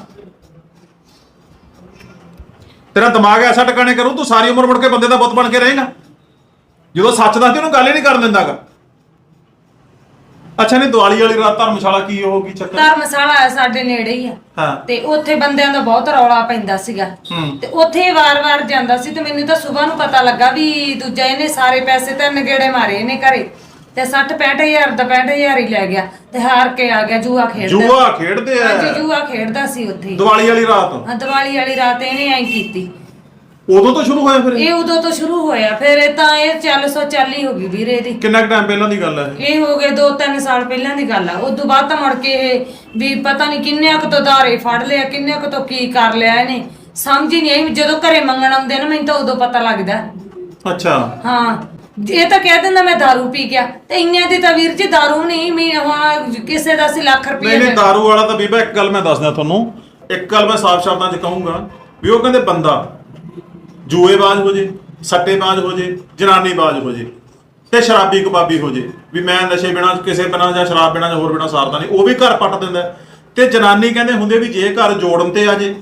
ਤੇਰਾ ਦਿਮਾਗ ਐਸਾ ਟਿਕਾਣੇ ਕਰੂ ਤੂੰ ਸਾਰੀ ਉਮਰ ਮੁੜ ਕੇ ਬੰਦੇ ਦਾ ਬੁੱਤ ਬਣ ਕੇ ਰਹੇਗਾ। ਜਦੋਂ ਸੱਚ ਦੱਸਦੀ ਉਹਨੂੰ ਗੱਲ ਹੀ ਨਹੀਂ ਕਰਨ ਦਿੰਦਾਗਾ। ਅੱਛਾ ਨਹੀਂ ਦੀਵਾਲੀ ਵਾਲੀ ਰਾਤ ਧਰਮਸ਼ਾਲਾ ਕੀ ਉਹ ਕੀ ਚੱਕਰ? ਧਰਮਸ਼ਾਲਾ ਹੈ ਸਾਡੇ ਨੇੜੇ ਹੀ ਆ। ਹਾਂ। ਤੇ ਉੱਥੇ ਬੰਦਿਆਂ ਦਾ ਬਹੁਤ ਰੌਲਾ ਪੈਂਦਾ ਸੀਗਾ। ਹੂੰ। ਤੇ ਉੱਥੇ ਵਾਰ-ਵਾਰ ਜਾਂਦਾ ਸੀ ਤੇ ਮੈਨੂੰ ਤਾਂ ਸਵੇਰ ਨੂੰ ਪਤਾ ਲੱਗਾ ਵੀ ਦੂਜਾ ਇਹਨੇ ਸਾਰੇ ਪੈਸੇ ਤਾਂ ਨਗੇੜੇ ਮਾਰੇ ਇਹਨੇ ਘਰੇ। ਤੇ 60 65000 ਦਾ 65000 ਹੀ ਲੈ ਗਿਆ ਤੇ ਹਾਰ ਕੇ ਆ ਗਿਆ ਜੂਆ ਖੇਡਦਾ ਜੂਆ ਖੇਡਦੇ ਆ। ਹਾਂਜੀ ਜੂਆ ਖੇਡਦਾ ਸੀ ਉੱਥੇ। ਹੀ। ਦੀਵਾਲੀ ਵਾਲੀ ਰਾਤ। ਹਾਂ ਦੀਵਾਲੀ ਵਾਲੀ ਰਾਤ ਇਹਨੇ ਐਂ ਕੀਤੀ। ਉਦੋਂ ਤੋਂ ਸ਼ੁਰੂ ਹੋਇਆ ਫਿਰ ਇਹ? ਇਹ ਉਦੋਂ ਤੋਂ ਸ਼ੁਰੂ ਹੋਇਆ ਫਿਰ ਇਹ ਤਾਂ ਇਹ ਚੱਲ ਸੋ ਚੱਲੀ ਹੋ ਗਈ ਵੀਰੇ ਦੀ ਕਿੰਨਾ ਕੁ ਟਾਈਮ ਪਹਿਲਾਂ ਦੀ ਗੱਲ ਹੈ ਇਹ? ਇਹ ਹੋ ਗਏ 2-3 ਸਾਲ ਪਹਿਲਾਂ ਦੀ ਗੱਲ ਆ ਉਸ ਤੋਂ ਬਾਅਦ ਤਾਂ ਮੁੜ ਕੇ ਇਹ ਵੀ ਪਤਾ ਨਹੀਂ ਕਿੰਨੇ ਕੁ ਤੋਂ ਧਾਰੇ ਫੜ ਲਿਆ ਕਿੰਨੇ ਕੁ ਤੋਂ ਕੀ ਕਰ ਲਿਆ ਇਹਨੇ ਸਮਝ ਹੀ ਨਹੀਂ ਆਈ ਜਦੋਂ ਘਰੇ ਮੰਗਣ ਆਉਂਦੇ ਨੇ ਮੈਨੂੰ ਤਾਂ ਉਦੋਂ ਪਤਾ ਲੱਗਦਾ ਅੱਛਾ ਹਾਂ ਇਹ ਤਾਂ ਕਹਿ ਦਿੰਦਾ ਮੈਂ दारू ਪੀ ਗਿਆ ਤੇ ਇੰਨਿਆਂ ਦੀ ਤਾਂ ਵੀਰ ਜੀ दारू ਨਹੀਂ ਮੈਂ ਹੁਣ ਕਿਸੇ ਦਾ ਸੀ ਲੱਖ ਰੁਪਏ ਨਹੀਂ ਨਹੀਂ दारू ਵਾਲਾ ਤਾਂ ਬੀਬਾ ਇੱਕ ਗੱਲ ਮੈਂ ਦੱਸਦਾ ਤੁਹਾਨੂੰ ਇੱਕ ਗੱਲ ਮੈਂ ਸਾਫ਼ ਸ਼ਬਦਾਂ 'ਚ ਕਹੂੰਗਾ ਵੀ ਉਹ ਕਹਿੰਦੇ ਬੰਦਾ ਜੂਏਬਾਜ਼ ਹੋ ਜੇ, ਸੱਟੇਬਾਜ਼ ਹੋ ਜੇ, ਜਨਾਨੀਬਾਜ਼ ਹੋ ਜੇ ਤੇ ਸ਼ਰਾਬੀ ਕਬਾਬੀ ਹੋ ਜੇ। ਵੀ ਮੈਂ ਨਸ਼ੇ ਬਿਨਾਂ ਕਿਸੇ ਬਿਨਾਂ ਜਾਂ ਸ਼ਰਾਬ ਬਿਨਾਂ ਜਾਂ ਹੋਰ ਬਿਨਾਂ ਸਾਰਦਾ ਨਹੀਂ, ਉਹ ਵੀ ਘਰ ਪੱਟ ਦਿੰਦਾ। ਹੈ। ਤੇ ਜਨਾਨੀ ਕਹਿੰਦੇ ਹੁੰਦੇ ਵੀ ਜੇ ਘਰ ਜੋੜਨ ਤੇ ਆ ਜੇ,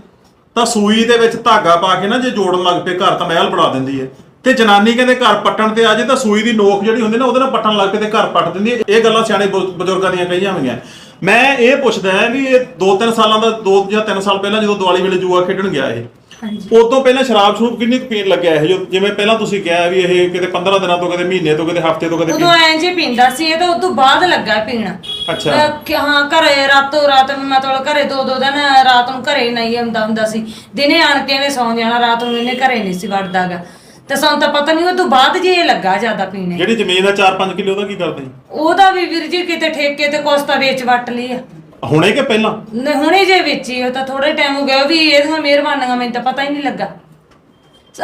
ਤਾਂ ਸੂਈ ਦੇ ਵਿੱਚ ਧਾਗਾ ਪਾ ਕੇ ਨਾ ਜੇ ਜੋੜਨ ਲੱਗ ਪਏ ਘਰ ਤਾਂ ਮਹਿਲ ਬਣਾ ਦਿੰਦੀ ਹੈ। ਤੇ ਜਨਾਨੀ ਕਹਿੰਦੇ ਘਰ ਪੱਟਣ ਤੇ ਆ ਜੇ ਤਾਂ ਸੂਈ ਦੀ ਨੋਕ ਜਿਹੜੀ ਹੁੰਦੀ ਨਾ, ਉਹਦੇ ਨਾਲ ਪੱਟਣ ਲੱਗ ਪਏ ਤੇ ਘਰ ਪੱਟ ਦਿੰਦੀ ਹੈ। ਇਹ ਗੱਲਾਂ ਸਿਆਣੇ ਬਜ਼ੁਰਗਾਂ ਦੀਆਂ ਕਹੀਆਂ ਹੋਈਆਂ। ਮੈਂ ਇਹ ਪੁੱਛਦਾ ਵੀ ਇਹ 2-3 ਸਾਲਾਂ ਦਾ 2 ਜਾਂ 3 ਸਾਲ ਪਹਿਲਾਂ ਜਦੋਂ ਦੀਵਾਲੀ ਵੇਲੇ ਜੂਆ ਖੇਡਣ ਗਿਆ ਇਹ ਹਾਂਜੀ। ਉਦੋਂ ਪਹਿਲਾਂ ਸ਼ਰਾਬ ਸ਼ਰੂਬ ਕਿੰਨੀ ਕੁ ਪੀਣ ਲੱਗਿਆ ਇਹ ਜੋ? ਜਿਵੇਂ ਪਹਿਲਾਂ ਤੁਸੀਂ ਕਿਹਾ ਵੀ ਇਹ ਕਿਤੇ 15 ਦਿਨਾਂ ਤੋਂ ਕਦੇ ਮਹੀਨੇ ਤੋਂ ਕਦੇ ਹਫ਼ਤੇ ਤੋਂ ਕਦੇ ਉਦੋਂ ਐਂ ਜੇ ਪੀਂਦਾ ਸੀ ਇਹ ਤਾਂ ਉਦੋਂ ਬਾਅਦ ਲੱਗਾ ਪੀਣਾ। ਅੱਛਾ। ਅਹ ਕਿ ਹਾਂ ਘਰੇ ਰਾਤੋਂ ਰਾਤ ਮਤਲਬ ਘਰੇ ਦੋ ਦੋ ਦਿਨ ਰਾਤ ਨੂੰ ਘਰੇ ਨਹੀਂ ਆਉਂਦਾ ਹੁੰਦਾ ਸੀ। ਦਿਨੇ ਆਣ ਕੇ ਇਹਨੇ ਸੌਂ ਜਾਣਾ ਰਾਤ ਨੂੰ ਇਹਨੇ ਘਰੇ ਨਹੀਂ ਸੀ ਵੜਦਾਗਾ। ਤੇ ਸਾਨੂੰ ਤਾਂ ਪਤਾ ਨਹੀਂ ਉਦੋਂ ਬਾਅਦ ਜੇ ਇਹ ਲੱਗਾ ਜ਼ਿਆਦਾ ਪੀਣੇ। ਜਿਹੜੀ ਜ਼ਮੀਨ ਆ 4-5 ਕਿਲੋ ਦਾ ਕੀ ਕਰਦੇ? ਉਹਦਾ ਵੀ ਵੀਰ ਜੀ ਕਿਤੇ ਠੇਕੇ ਤੇ ਕੁਛ ਤਾਂ ਵੇਚ ਵੱਟ ਲਈ ਆ। ਹੁਣੇ ਕਿ ਪਹਿਲਾਂ? ਨੇ ਹੁਣੇ ਜੇ ਵੇਚੀ ਉਹ ਤਾਂ ਥੋੜੇ ਟਾਈਮ ਹੋ ਗਿਆ ਉਹ ਵੀ ਇਹਦੀਆਂ ਮਿਹਰਬਾਨੀਆਂ ਮੈਨੂੰ ਤਾਂ ਪਤਾ ਹੀ ਨਹੀਂ ਲੱਗਾ।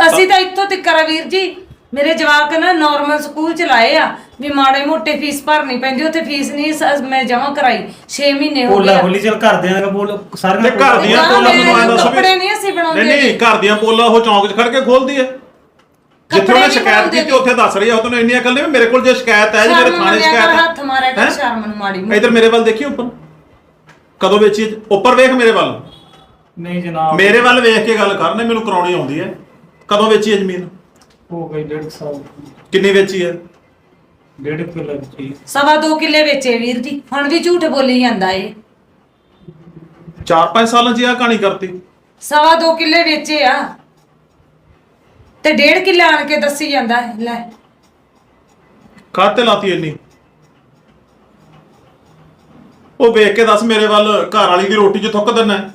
ਅਸੀਂ ਤਾਂ ਇੱਥੋਂ ਤੱਕ ਆ ਵੀਰ ਜੀ ਮੇਰੇ ਜਵਾਕ ਨਾ ਨਾਰਮਲ ਸਕੂਲ ਚ ਲਾਏ ਆ ਵੀ ਮਾੜੇ ਮੋਟੇ ਫੀਸ ਭਰਨੀ ਪੈਂਦੀ ਉੱਥੇ ਫੀਸ ਨਹੀਂ ਸ- ਮੈਂ ਜਮਾ ਕਰਾਈ 6 ਮਹੀਨੇ ਹੋ ਗਏ ਬੋਲੀ ਚਲ ਘਰਦਿਆਂ ਦਾ ਬੋਲ ਤੇ ਸਾਰੀਆਂ ਘਰ ਦੀਆਂ ਨਾ, ਪੋਲਾਂ ਮੈਂ ਨੂੰ ਆਇਆ ਦੱਸ ਵੀ ਕੱਪੜੇ ਨਹੀਂ ਅਸੀਂ ਬਣਾਉਂਦੇ ਨਹੀਂ ਨਹੀਂ ਘਰ ਦੀਆਂ ਪੋਲਾਂ ਉਹ ਚੌਂਕ 'ਚ ਖੜ ਕੇ ਖੋਲਦੀ ਹੈ ਜਿੱਥੇ ਕੱਪੜੇ ਉਹਨੇ ਨਹੀਂ ਸ਼ਿਕਾਇਤ ਬਣਾਉਂਦੇ ਕੀਤੀ ਉੱਥੇ ਦੱਸ ਰਹੀ ਆ ਉਹ ਤੈਨੂੰ ਇੰਨੀਆਂ ਗੱਲ ਨਹੀਂ ਮੇਰੇ ਕੋਲ ਜੇ ਸ਼ਿਕਾਇਤ ਹੈ ਜੀ ਮੇਰੇ ਸ਼ਰਮ ਥਾਣੇ ਮੰਨਿਆ ਕਰ, ਸ਼ਿਕਾਇਤ ਹੈ ਹੱਥ ਮਾਰਿਆ ਕਰ ਹੈਂ? ਸ਼ਰਮ ਨੂੰ ਮਾੜੀ ਮੋਟੀ। ਇਧਰ ਮੇਰੇ ਵੱਲ ਦੇਖੀ ਉੱਪਰ। ਕਦੋਂ ਵੇਚੀ? ਉੱਪਰ ਵੇਖ ਮੇਰੇ ਵੱਲ। ਨਹੀਂ ਜਨਾਬ। ਮੇਰੇ ਵੱਲ ਵੇਖ ਕੇ ਗੱਲ ਕਰਨੇ ਮੈਨੂੰ ਕਰਾਉਣੀ ਆਉਂਦੀ ਹੈ। ਕਦੋਂ ਵੇਚੀ ਹੈ ਜ਼ਮੀਨ? ਹੋ ਗਈ ਡੇਢ ਸਾਲ। ਕਿੰਨੀ ਵੇਚੀ ਹੈ? ਡੇਢ ਕਿਲੋ ਜੀ ਸਵਾ ਦੋ ਕਿੱਲੇ ਵੇਚੇ ਵੀਰ ਜੀ। ਹੁਣ ਵੀ ਝੂਠ ਬੋਲੀ ਜਾਂਦਾ ਏ। 4-5 ਸਾਲਾਂ 'ਚ ਇਹ ਆਹ ਕਹਾਣੀ ਕਰਤੀ। ਸਵਾ ਦੋ ਕਿੱਲੇ ਵੇਚੇ ਆ। ਤੇ ਡੇਢ ਕਿੱਲੇ ਆਣ ਕੇ ਦੱਸੀ ਜਾਂਦਾ ਲੈ। ਕਾਹਤੇ ਲਾਤੀ ਇੰਨੀ? ਉਹ ਵੇਖ ਕੇ ਦੱਸ ਮੇਰੇ ਵੱਲ ਘਰ ਵਾਲੀ ਦੀ ਰੋਟੀ 'ਚ ਥੁੱਕ ਦਿੰਨਾ ਹੈ।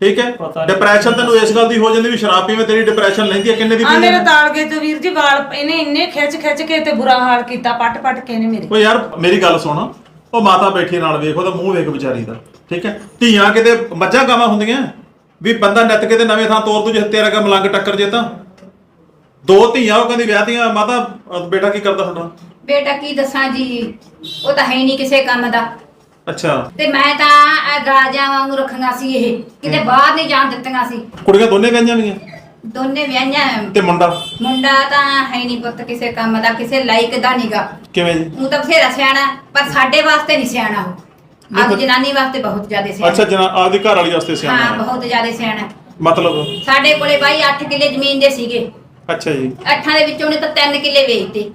ਠੀਕ ਹੈ। ਡਿਪਰੈਸ਼ਨ ਤੈਨੂੰ ਇਸ ਗੱਲ ਦੀ ਹੋ ਜਾਂਦੀ ਵੀ ਸ਼ਰਾਬ ਪੀਵੇਂ ਤੇਰੀ ਡਿਪਰੈਸ਼ਨ ਲੈਂਦੀ ਹੈ ਕਿੰਨੇ ਦੀ ਆ ਪੀ ਮੇਰੇ ਲੈਂਦਾ? ਤਾਲ ਕੇ ਤੇ ਵੀਰ ਜੀ ਵਾਲ ਇਹਨੇ ਇੰਨੇ ਖਿੱਚ ਖਿੱਚ ਕੇ ਤੇ ਬੁਰਾ ਹਾਲ ਕੀਤਾ ਪੱਟ ਪੱਟ ਕੇ ਨੇ ਮੇਰੇ। ਉਹ ਯਾਰ ਮੇਰੀ ਗੱਲ ਸੁਣ। ਉਹ ਮਾਤਾ ਬੈਠੀ ਨਾਲ ਵੇਖ ਉਹਦਾ ਮੂੰਹ ਵੇਖ ਵਿਚਾਰੀ ਦਾ। ਠੀਕ ਹੈ? ਧੀਆਂ ਕਿਤੇ ਮੱਝਾਂ ਗਾਵਾਂ ਹੁੰਦੀਆਂ? ਵੀ ਬੰਦਾ ਨਿੱਤ ਕੇ ਤੇ ਨਵੇਂ ਥਾਂ ਤੋਰ ਦੂ ਜੇ ਤੇਰਾ ਕਾ ਮਲੰਗ ਟੱਕਰ ਜੇ ਤਾਂ। ਦੋ ਧੀਆਂ ਉਹ ਕਹਿੰਦੀ ਵਿਆਹਤੀਆਂ ਮਾਤਾ ਅਹ ਬੇਟਾ ਕੀ ਕਰਦਾ ਤੁਹਾਡਾ ਬੇਟਾ ਕੀ ਦੱਸਾਂ ਜੀ? ਉਹ ਤਾਂ ਹੈ ਹੀ ਨਹੀਂ ਕਿਸੇ ਕੰਮ ਦਾ। ਅੱਛਾ। ਤੇ ਮੈਂ ਤਾਂ ਇਹ ਰਾਜਾ ਵਾਂਗੂ ਰੱਖੀਆਂ ਸੀ ਇਹ। ਕਿਤੇ ਬਾਹਰ ਨਹੀਂ ਜਾਣ ਦਿੱਤੀਆਂ ਸੀ। ਕੁੜੀਆਂ ਦੋਨੇ ਵਿਆਹੀਆਂ ਵੀਆਂ ਦੋਨੇ ਵਿਆਹੀਆਂ ਤੇ ਮੁੰਡਾ? ਮੁੰਡਾ ਤਾਂ ਹੈ ਨਹੀਂ ਪੁੱਤ ਕਿਸੇ ਕੰਮ ਦਾ ਕਿਸੇ ਲਾਇਕ ਦਾ ਨੀਗਾ। ਕਿਵੇਂ ਜੀ? ਉਹ ਤਾਂ ਬਥੇਰਾ ਸਿਆਣਾ ਪਰ ਸਾਡੇ ਵਾਸਤੇ ਨਹੀਂ ਸਿਆਣਾ ਉਹ। ਆਪ ਜਨਾਨੀ ਵਾਸਤੇ ਬਹੁਤ ਜ਼ਿਆਦਾ ਸਿਆਣਾ। ਅੱਛਾ ਜਨਾ ਆਪਦੀ ਘਰ ਵਾਲੀ ਵਾਸਤੇ ਸਿਆਣਾ ਹਾਂ ਹੈ। ਬਹੁਤ ਜ਼ਿਆਦਾ ਸਿਆਣਾ। ਮਤਲਬ? ਸਾਡੇ ਕੋਲੇ ਬਾਈ 8 ਕਿੱਲੇ ਜ਼ਮੀਨ ਦੇ ਸੀਗੇ। ਅੱਛਾ ਜੀ। ਅੱਠਾਂ ਦੇ ਵਿੱਚੋਂ ਉਹਨੇ ਤਾਂ 3 ਕਿੱਲੇ ਵੇਚਤੇ।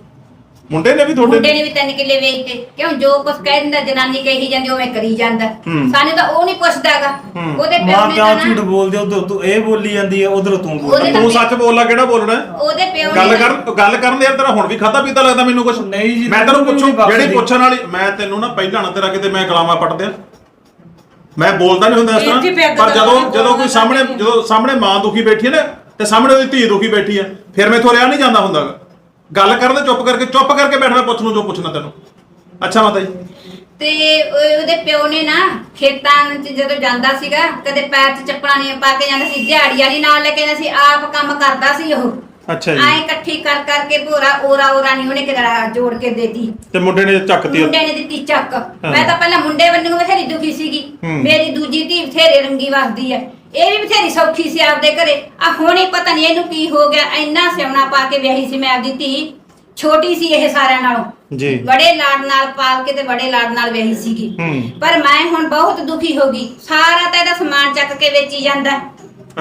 ਮੁੰਡੇ ਨੇ ਵੀ ਮੁੰਡੇ ਤੁਹਾਡੇ ਨੇ ਵੀ 3 ਕਿੱਲੇ ਵੇਚਤੇ ਕਿਉਂ ਜੋ ਕੁਛ ਕਹਿ ਦਿੰਦਾ ਜਨਾਨੀ ਕਹੀ ਜਾਂਦੀ ਉਵੇਂ ਕਰੀ ਜਾਂਦਾ ਹੂੰ। ਸਾਨੂੰ ਤਾਂ ਉਹ ਨਹੀਂ ਪੁੱਛਦਾਗਾ ਹੂੰ। ਉਹਦੇ ਪਿਓ ਮਾਂ ਨੇ ਕਿਉਂ ਤਾਂ ਝੂਠ ਨਾ ਬੋਲਦੇ ਉਧਰ ਤੂੰ ਇਹ ਬੋਲੀ ਜਾਂਦੀ ਹੈ ਉਧਰ ਤੂੰ ਬੋਲ ਉਹਦੇ ਤੂੰ ਸੱਚ ਬੋਲਣਾ ਕਿਹੜਾ ਬੋਲਣਾ ਹੈ? ਉਹਦੇ ਪਿਓ ਗੱਲ ਨੇ ਕਰ ਗੱਲ ਕਰਨ ਦੇ ਯਾਰ ਤੇਰਾ ਹੁਣ ਵੀ ਖਾਦਾ ਪੀਤਾ ਲੱਗਦਾ ਮੈਨੂੰ ਕੁਝ ਨਹੀਂ ਜੀ, ਮੈਂ ਤੈਨੂੰ ਤੈਨੂੰ ਪੁੱਛੂ ਨਹੀਂ। ਜਿਹੜੀ ਪੁੱਛਣ ਵਾਲੀ ਮੈਂ ਤੈਨੂੰ ਨਾ ਪਹਿਲਾਂ ਨਾ ਤੇਰਾ ਕਿਤੇ ਮੈਂ ਕਲਾਮਾ ਪੜ ਦਿਆਂ ਮੈਂ ਬੋਲਦਾ ਨਹੀਂ ਹੁੰਦਾ ਇਸ ਵੀਰ ਜੀ, ਤਰ੍ਹਾਂ ਪੈਗ ਪਰ ਤਾਂ ਜਦੋਂ ਜਦੋਂ ਕੋਈ ਸਾਹਮਣੇ। ਜਦੋਂ ਸਾਹਮਣੇ ਮਾਂ ਦੁਖੀ ਬੈਠੀ ਹੈ ਨਾ ਤੇ ਸਾਹਮਣੇ ਉਹਦੀ ਧੀ ਦੁਖੀ ਬੈਠੀ ਹੈ ਫਿਰ ਮੈਥੋਂ ਰਿਆ ਨਹੀਂ ਜਾਂਦਾ ਹੁੰਦਾ ਗਾ। ਗੱਲ ਕਰਨ ਦੇ ਚੁੱਪ ਕਰਕੇ ਚੁੱਪ ਕਰਕੇ ਬੈਠਣਾ ਪੁੱਛ ਨੂੰ ਜੋ ਪੁੱਛਣਾ ਤੈਨੂੰ। ਅੱਛਾ ਮਾਤਾ ਜੀ। ਤੇ ਉਹ- ਉਹਦੇ ਪਿਓ ਨੇ ਨਾ ਖੇਤਾਂ 'ਚ ਜਦੋਂ ਜਾਂਦਾ ਸੀਗਾ ਕਦੇ ਪੈਰ 'ਚ ਚੱਪਲਾਂ ਨਹੀਂ ਪਾ ਕੇ ਜਾਂਦਾ ਸੀ ਦਿਹਾੜੀ ਵਾਲੀ ਨਾਲ ਲੈ ਕੇ ਜਾਂਦਾ ਸੀ ਆਪ ਕੰਮ ਕਰਦਾ ਸੀ ਉਹ। ਅੱਛਾ ਜੀ। ਐ ਇਕੱਠੀ ਕਰ ਕਰਕੇ ਭੋਰਾ ਓਰਾ ਓਰਾ ਨਹੀਂ ਉਹਨੇ ਕਿਹੜਾ ਜੋੜ ਕੇ ਦੇਤੀ। ਤੇ ਮੁੰਡੇ ਨੇ ਚੱਕਤੀ ਮੁੰਡੇ ਨੇ ਦਿੱਤੀ ਚੱਕ। ਮੈਂ ਤਾਂ ਪਹਿਲਾਂ ਮੁੰਡੇ ਬੰਨੂ ਬਥੇਰੀ ਦੁਖੀ ਸੀਗੀ। ਹੂੰ। ਮੇਰੀ ਦੂਜੀ ਧੀ ਬਥੇਰੇ ਰੰਗੀ ਵਸਦੀ ਐ। ਇਹ ਵੀ ਬਥੇਰੀ ਸੌਖੀ ਸੀ ਆਪਦੇ ਘਰੇ। ਆ ਹੁਣੇ ਪਤਾ ਨਹੀਂ ਇਹਨੂੰ ਕੀ ਹੋ ਗਿਆ ਇੰਨਾ ਸਿਉਣਾ ਪਾ ਕੇ ਵਿਆਹੀ ਸੀ ਮੈਂ ਆਪਦੀ ਧੀ। ਛੋਟੀ ਸੀ ਇਹ ਸਾਰਿਆਂ ਨਾਲੋਂ। ਜੀ। ਬੜੇ ਲਾਡ ਨਾਲ ਪਾਲ ਕੇ ਤੇ ਬੜੇ ਲਾਡ ਨਾਲ ਵਿਆਹੀ ਸੀਗੀ। ਪਰ ਮੈਂ ਹੁਣ ਬਹੁਤ ਦੁਖੀ ਹੋ ਗਈ। ਸਾਰਾ ਤਾਂ ਇਹਦਾ ਸਮਾਨ ਚੱਕ ਕੇ ਵੇਚੀ ਜਾਂਦਾ।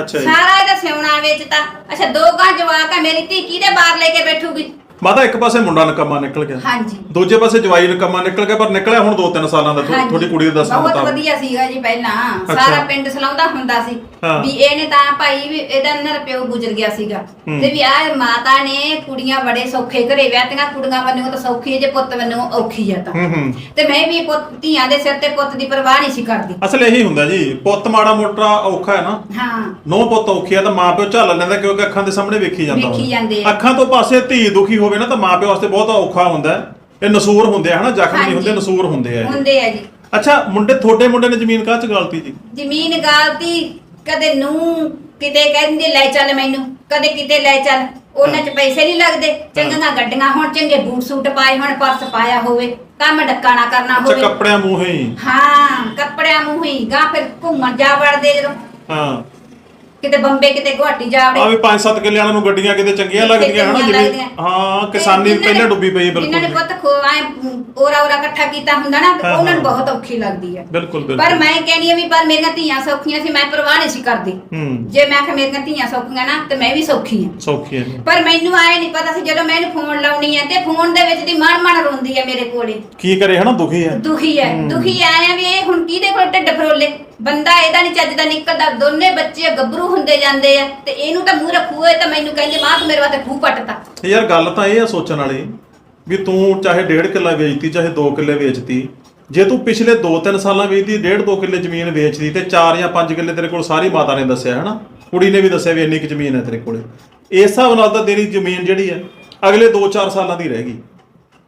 ਅੱਛਾ ਜੀ। ਸਾਰਾ ਇਹਦਾ ਸਿਉਣਾ ਵੇਚਤਾ। ਅੱਛਾ ਦੋ ਗਾਂ ਜਵਾਕ ਆ ਮੇਰੀ ਧੀ ਕਿਹਦੇ ਬਾਹਰ ਲੈ ਕੇ ਬੈਠੂਗੀ? ਮਾਤਾ ਇੱਕ ਪਾਸੇ ਮੁੰਡਾ ਨਕਮਾ ਨਿਕਲ ਗਿਆ ਹਾਂਜੀ ਦੂਜੇ ਪਾਸੇ ਜਵਾਈ ਨਕਮਾ ਨਿਕਲ ਗਿਆ ਪਰ ਨਿਕਲਿਆ ਹੁਣ 2-3 ਸਾਲਾਂ ਦਾ ਹਾਂਜੀ। ਤੁਹਾਡੀ ਕੁੜੀ ਦੇ ਦੱਸਣ ਬਹੁਤ ਮੁਤਾਬਕ ਵਧੀਆ ਸੀਗਾ ਜੀ ਪਹਿਲਾਂ। ਸਾਰਾ ਪਿੰਡ ਸਲਾਉਂਦਾ ਹੁੰਦਾ ਸੀ ਹਾਂ। ਵੀ ਇਹਨੇ ਤਾਂ ਭਾਈ ਵੀ ਇਹਦਾ ਨਰ ਪਿਓ ਗੁਜ਼ਰ ਗਿਆ ਸੀਗਾ ਹੂੰ। ਤੇ ਵੀ ਆ ਮਾਤਾ ਨੇ ਕੁੜੀਆਂ ਬੜੇ ਸੌਖੇ ਘਰੇ ਵਿਆਹਤੀਆਂ ਕੁੜੀਆਂ ਬੰਨੂ ਤਾਂ ਸੌਖੀ ਹੈ ਜੇ ਪੁੱਤ ਬੰਨੂ ਔਖੀ ਹੈ ਤਾਂ ਹੂੰ ਹੂੰ ਤੇ ਮੈਂ ਵੀ ਪੁੱਤ ਧੀਆਂ ਦੇ ਸਿਰ ਤੇ ਪੁੱਤ ਦੀ ਪਰਵਾਹ ਨਹੀਂ ਸੀ ਕਰਦੀ ਅਸਲ ਇਹੀ ਹੁੰਦਾ ਜੀ ਪੁੱਤ ਮਾੜਾ ਮੋਟਾ ਔਖਾ ਹੈ ਨਾ ਹਾਂ ਨੋ ਪੁੱਤ ਔਖੀ ਆ ਤਾਂ ਮਾਂ ਪਿਓ ਝੱਲ ਲੈਂਦਾ ਕਿਉਂਕਿ ਅੱਖਾਂ ਦੇ ਸਾਹਮਣੇ ਵੇਖੀ ਜਾਂਦਾ ਵੇਖੀ। ਜਾਂਦੇ ਆ। ਅੱਖਾਂ ਤੋਂ ਪਾਸੇ ਧੀ ਦੁਖੀ ਹੋਵੇ ਨਾ ਤਾਂ ਮਾਂ ਪਿਓ ਵਾਸਤੇ ਬਹੁਤ ਔਖਾ ਹੁੰਦਾ ਹੈ। ਇਹ ਨਸੂਰ ਹੁੰਦੇ ਆ ਹਨਾ? ਜ਼ਖਮ ਨਹੀਂ ਹੁੰਦੇ ਹਾਂਜੀ। ਨਸੂਰ ਹੁੰਦੇ ਆ ਇਹ। ਹੁੰਦੇ ਆ ਜੀ। ਅੱਛਾ ਮੁੰਡੇ ਤੁਹਾਡੇ ਮੁੰਡੇ ਨੇ ਜ਼ਮੀਨ ਕਾਹ ਚ ਗਾਲਤੀ ਜੀ? ਜ਼ਮੀਨ ਗਾਲਤੀ ਕਦੇ ਨੂੰ ਕਿਤੇ ਕਹਿੰਦੇ ਲੈ ਚੱਲ ਮੈਨੂੰ। ਕਦੇ ਕਿਤੇ ਲੈ ਚੱਲ। ਉਹਨਾਂ 'ਚ ਪੈਸੇ ਨਹੀਂ ਲੱਗਦੇ। ਚੰਗੀਆਂ ਗੱਡੀਆਂ ਹੁਣ ਚੰਗੇ ਬੂਟ ਸੂਟ ਪਾਏ ਹੁਣ ਪਰਸ ਪਾਇਆ ਹੋਵੇ। ਕੰਮ ਡੱਕਾ ਨਾ ਕਰਨਾ ਅੱਛਾ ਹੋਵੇ। ਕੱਪੜਿਆਂ ਮੂੰਹੇ ਹੀ। ਹਾਂ ਕੱਪੜਿਆਂ ਮੂੰਹ ਹੀ। ਗਾਂ ਫਿਰ ਘੁੰਮਣ ਜਾ ਵੜਦੇ ਜਦੋਂ। ਹਾਂ। ਕਿਤੇ ਬੰਬੇ ਕਿਤੇ ਗੁਹਾਟੀ ਜਾ ਆ ਵੀ 5-7 ਕਿੱਲੇ ਵਾਲਿਆਂ ਨੂੰ ਗੱਡੀਆਂ ਕਿਤੇ ਚੰਗੀਆਂ ਲੱਗਦੀਆਂ ਹਨਾ ਜਿਵੇਂ। ਹਾਂ ਕਿਸਾਨੀ ਪਹਿਲਾਂ ਡੁੱਬੀ ਪਈ ਹੈ ਜਿਨ੍ਹਾਂ ਨੇ ਬਿਲਕੁਲ ਪੁੱਤ ਖੋਵਾਏ ਓਰਾ ਓਰਾ ਇਕੱਠਾ ਕੀਤਾ ਹੁੰਦਾ ਨਾ ਉਹਨਾਂ ਨੂੰ। ਬਹੁਤ ਔਖੀ ਲੱਗਦੀ ਹੈ। ਬਿਲਕੁਲ ਪਰ ਬਿਲਕੁਲ ਮੈਂ ਕਹਿੰਦੀ ਆ ਵੀ ਪਰ ਮੇਰੀਆਂ ਧੀਆਂ ਸੌਖੀਆਂ ਸੀ ਮੈਂ ਪਰਵਾਹ ਨਹੀਂ ਸੀ ਕਰਦੀ। ਜੇ ਮੈਂ ਕਿ ਮੇਰੀਆਂ ਧੀਆਂ ਸੌਖੀਆਂ ਨਾ ਤੇ ਮੈਂ ਵੀ ਸੌਖੀ ਹਾਂ। ਸੌਖੀਆਂ ਨੇ ਪਰ ਮੈਨੂੰ ਆਏ ਨਹੀਂ ਪਤਾ ਸੀ ਜਦੋਂ ਮੈਂ ਇਹਨੂੰ ਫੋਨ ਲਾਉਣੀ ਹੈ ਤੇ ਫੋਨ ਦੇ ਵਿੱਚ ਦੀ ਮਨ ਮਨ ਰੋਂਦੀ ਹੈ ਮੇਰੇ ਕੋਲੇ। ਕੀ ਕਰੇ ਹਨਾ ਦੁਖੀ ਹੈ। ਦੁਖੀ ਹੈ ਦੁਖੀ ਆਇਆ ਵੀ ਇਹ ਹੁਣ ਕਿਹਦੇ ਕੋਲ ਢਿੱਡ ਫਰੋਲੇ? ਬੰਦਾ ਇਹਦਾ ਨਹੀਂ ਚੱਜਦਾ ਨਿਕਲਦਾ ਦੋਨੇ ਬੱਚੇ ਗੱਭਰੂ ਹੁੰਦੇ ਜਾਂਦੇ ਆ, ਤੇ ਇਹਨੂੰ ਤਾਂ ਮੂੰਹ ਰੱਖੂ ਤਾਂ ਮੈਨੂੰ ਕਹਿੰਦੇ, ਮਾਂ, ਤੂੰ ਮੇਰੇ ਵਾਸਤੇ ਖੂਹ ਪੱਟਤਾ। ਤੇ ਯਾਰ ਗੱਲ ਤਾਂ ਇਹ ਆ ਸੋਚਣ ਵਾਲੀ, ਵੀ ਤੂੰ ਚਾਹੇ 1.5 ਕਿੱਲਾ ਵੇਚਤੀ, ਚਾਹੇ 2 ਕਿੱਲੇ ਵੇਚਤੀ, ਜੇ ਤੂੰ ਪਿਛਲੇ 2-3 ਸਾਲਾਂ ਵੇਚਦੀ 1.5 2 ਕਿੱਲੇ ਜ਼ਮੀਨ ਵੇਚਦੀ, ਤੇ 4 ਜਾਂ 5 ਕਿੱਲੇ ਤੇਰੇ ਕੋਲ ਸਾਰੀ ਮਾਤਾ ਨੇ ਦੱਸਿਆ, ਹਨਾ? ਕੁੜੀ ਨੇ ਵੀ ਦੱਸਿਆ ਵੀ ਇੰਨੀ ਕੁ ਜ਼ਮੀਨ ਹੈ ਤੇਰੇ ਕੋਲੇ। ਇਸ ਹਿਸਾਬ ਨਾਲ ਤਾਂ ਤੇਰੀ ਜ਼ਮੀਨ ਜਿਹੜੀ ਹੈ, ਅਗਲੇ 2-4 ਸਾਲਾਂ ਦੀ ਰਹਿ ਗਈ।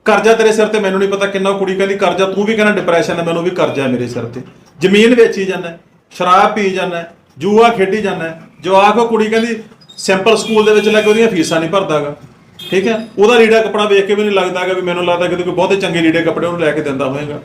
ਕਰਜ਼ਾ ਤੇਰੇ ਸਿਰ ਤੇ ਮੈਨੂੰ ਨਹੀਂ ਪਤਾ ਕਿੰਨਾ ਕੁੜੀ ਕਹਿੰਦੀ, ਕਰਜ਼ਾ ਤੂੰ ਵੀ ਕਹਿੰਦਾ ਡਿਪਰੈਸ਼ਨ ਹੈ, ਮੈਨੂੰ ਵੀ ਕਰਜ਼ਾ ਹੈ ਮੇਰੇ ਸਿਰ ਤੇ। ਜ਼ਮੀਨ ਵੇਚੀ ਜਾਂਦਾ ਸ਼ਰਾਬ ਪੀ ਜਾਂਦਾ ਜੂਆ ਖੇਡੀ ਜਾਂਦਾ ਜਵਾਕ ਉਹ ਕੁੜੀ ਕਹਿੰਦੀ ਸਿੰਪਲ ਸਕੂਲ ਦੇ ਵਿੱਚ ਲੈ ਕੇ ਉਹਦੀਆਂ ਫੀਸਾਂ ਨਹੀਂ ਭਰਦਾਗਾ। ਠੀਕ ਹੈ? ਉਹਦਾ ਰੀੜਾ ਕੱਪੜਾ ਵੇਖ ਕੇ ਵੀ ਨਹੀਂ ਲੱਗਦਾਗਾ ਵੀ ਮੈਨੂੰ ਲੱਗਦਾ ਕਿ ਕੋਈ ਬਹੁਤੇ ਚੰਗੇ ਰੀੜੇ ਕੱਪੜੇ ਉਹਨੂੰ ਲੈ ਕੇ ਦਿੰਦਾ ਹੋਵੇਗਾ।